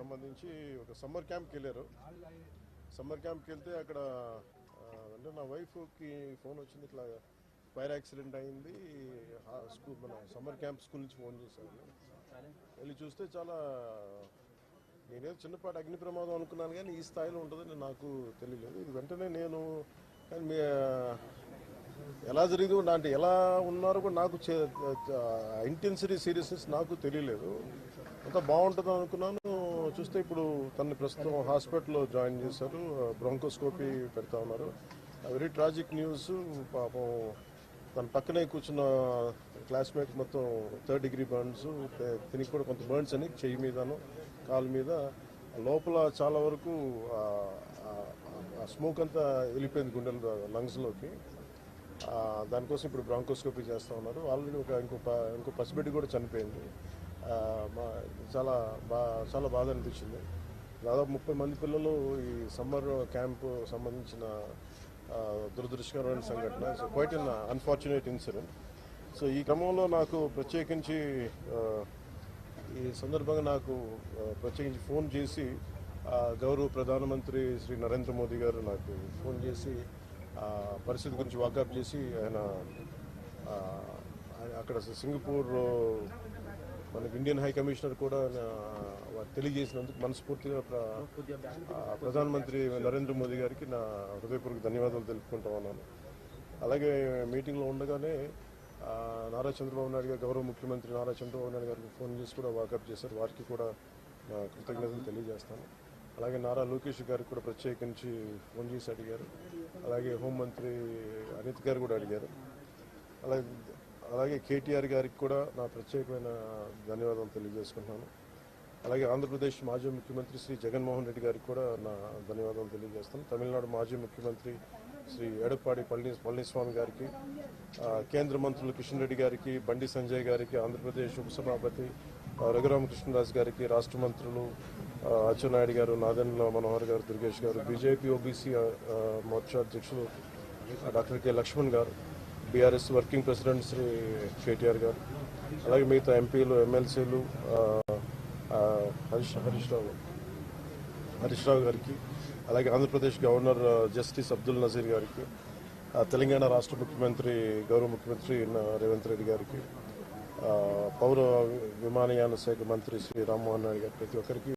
సంబంధించి ఒక సమ్మర్ క్యాంప్కి వెళ్ళారు. సమ్మర్ క్యాంప్కి వెళ్తే అక్కడ అంటే నా వైఫ్కి ఫోన్ వచ్చింది ఇట్లా ఫైర్ యాక్సిడెంట్ అయింది. స్కూల్ మన సమ్మర్ క్యాంప్ స్కూల్ నుంచి ఫోన్ చేశాను వెళ్ళి చూస్తే చాలా నేనేదో చిన్నపాటి అగ్ని ప్రమాదం అనుకున్నాను కానీ ఈ స్థాయిలో ఉంటుందని నాకు తెలియలేదు. ఇది వెంటనే నేను కానీ మీ ఎలా జరిగింది అంటే ఎలా ఉన్నారో కూడా నాకు ఇంటెన్సిటీ సీరియస్నెస్ నాకు తెలియలేదు. అంతా బాగుంటుంది అనుకున్నాను. చూస్తే ఇప్పుడు తనని ప్రస్తుతం హాస్పిటల్లో జాయిన్ చేశారు. బ్రోంకోస్కోపీ పెడతా ఉన్నారు. Very tragic news. పాపం తన పక్కనే కూర్చున్న క్లాస్మేట్ మొత్తం థర్డ్ డిగ్రీ బర్న్స్ తినికి కూడా కొంత బర్న్స్ అని చెయ్యి మీదను కాలు మీద. లోపల చాలా వరకు ఆ స్మోక్ అంతా వెళ్ళిపోయింది గుండెల లంగ్స్లోకి దానికోసం ఇప్పుడు బ్రాంకోస్కోపీ చేస్తూ ఉన్నారు. ఆల్రెడీ ఒక ఇంకో ఇంకో పసిబిడ్డ కూడా చనిపోయింది. చాలా బా చాలా బాధ అనిపించింది. దాదాపు ముప్పై మంది పిల్లలు ఈ సమ్మర్ క్యాంపు సంబంధించిన దురదృష్టకరమైన సంఘటన. So quite in unfortunate incident so ఈ క్రమంలో నాకు ప్రత్యేకించి ఈ సందర్భంగా నాకు ప్రత్యేకించి ఫోన్ చేసి గౌరవ ప్రధానమంత్రి శ్రీ నరేంద్ర మోదీ గారు నాకు ఫోన్ చేసి పరిస్థితి గురించి వాకప్ చేసి ఆయన అక్కడ సింగపూర్ మనకి ఇండియన్ హై కమిషనర్ కూడా తెలియజేసినందుకు మనస్ఫూర్తిగా ప్రధానమంత్రి నరేంద్ర మోదీ గారికి నా హృదయపూర్వక ధన్యవాదాలు తెలుపుకుంటా ఉన్నాను. అలాగే మీటింగ్లో ఉండగానే నారా చంద్రబాబు నాయుడు గారు గౌరవ ముఖ్యమంత్రి నారా చంద్రబాబు నాయుడు గారికి ఫోన్ చేసి కూడా వాకప్ చేశారు. వారికి కూడా నా కృతజ్ఞతలు తెలియజేస్తాను. అలాగే నారా లోకేష్ గారికి కూడా ప్రత్యేకించి ఫోన్ చేసి అడిగారు. అలాగే హోంమంత్రి అనిత్ గారు కూడా అడిగారు. అలాగే అలాగే కేటీఆర్ గారికి కూడా నా ప్రత్యేకమైన ధన్యవాదాలు తెలియజేసుకుంటున్నాను. అలాగే ఆంధ్రప్రదేశ్ మాజీ ముఖ్యమంత్రి శ్రీ జగన్మోహన్ రెడ్డి గారికి కూడా నా ధన్యవాదాలు తెలియజేస్తాను. తమిళనాడు మాజీ ముఖ్యమంత్రి శ్రీ ఎడప్పాడి పళని పళనిస్వామి గారికి కేంద్ర మంత్రులు కిషన్ రెడ్డి గారికి బండి సంజయ్ గారికి ఆంధ్రప్రదేశ్ ఉపసభాపతి రఘురామకృష్ణరాజు గారికి రాష్ట్ర మంత్రులు అచ్చెన్నాయుడు గారు నాదెండ్ల మనోహర్ గారు దుర్గేష్ గారు బీజేపీ ఓబీసీ మోర్చా అధ్యక్షులు డాక్టర్ కె లక్ష్మణ్ గారు BRS working president Shri KTR గారు అలాగే మిగతా ఎంపీలు ఎమ్మెల్సీలు హరీష్ హరీష్ రావు హరీష్ రావు గారికి అలాగే ఆంధ్రప్రదేశ్ గవర్నర్ జస్టిస్ అబ్దుల్ నజీర్ గారికి తెలంగాణ రాష్ట్ర ముఖ్యమంత్రి గౌరవ ముఖ్యమంత్రి రేవంత్ రెడ్డి గారికి పౌర విమానయాన శాఖ మంత్రి శ్రీ రామ్మోహన్ నాయుడు గారు ప్రతి ఒక్కరికి